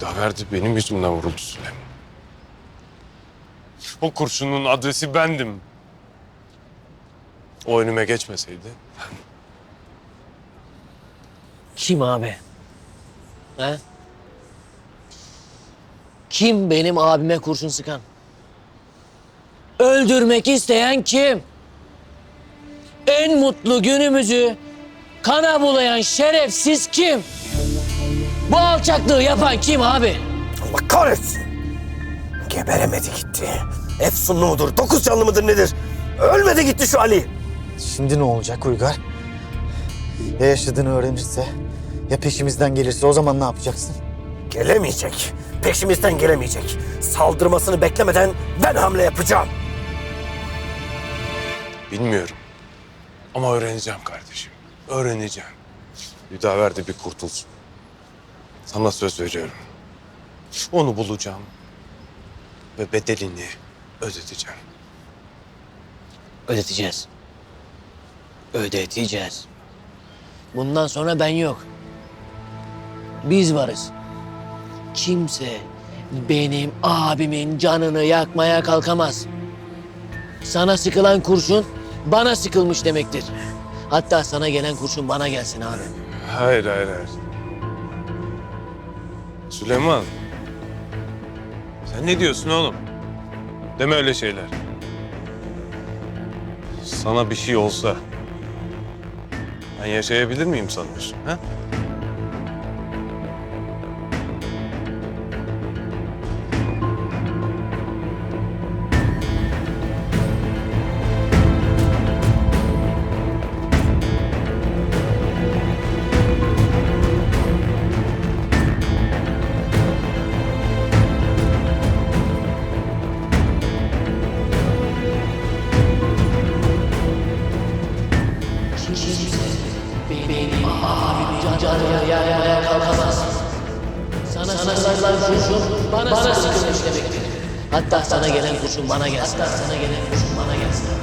Ferdi benim yüzümden vuruldu Süleyman. O kurşunun adresi bendim. O önüme geçmeseydi Kim abi? He? Kim benim abime kurşun sıkan? Öldürmek isteyen kim? En mutlu günümüzü kana bulayan şerefsiz kim? Bu alçaklığı yapan kim abi? Allah kahretsin. Geberemedi gitti. Efsunlu mudur? Dokuz canlı mıdır nedir? Ölmedi gitti şu Ali. Şimdi ne olacak Uygar? Ya yaşadığını öğrenirse? Ya peşimizden gelirse o zaman ne yapacaksın? Gelemeyecek. Peşimizden gelemeyecek. Saldırmasını beklemeden ben hamle yapacağım. bilmiyorum. Ama öğreneceğim kardeşim. Öğreneceğim. Hüdaver de bir kurtulsun. Sana söz veriyorum. Onu bulacağım. Ve bedelini ödeteceğim. Ödeteceğiz. Ödeteceğiz. Bundan sonra ben yok. Biz varız. Kimse benim abimin canını yakmaya kalkamaz. Sana sıkılan kurşun bana sıkılmış demektir. Hatta sana gelen kurşun bana gelsin abi. Hayır, hayır, hayır. Süleyman. Sen ne diyorsun oğlum? Deme öyle şeyler. Sana bir şey olsa... ...ben yaşayabilir miyim sanıyorsun? Ha? Benim abimin canını yakmaya kalkamaz. Sana sıkılan kurşun bana, bana sıkılmış demektir. Hatta sana gelen kurşun bana gelsin. Hatta sana gelen kurşun bana gelsin.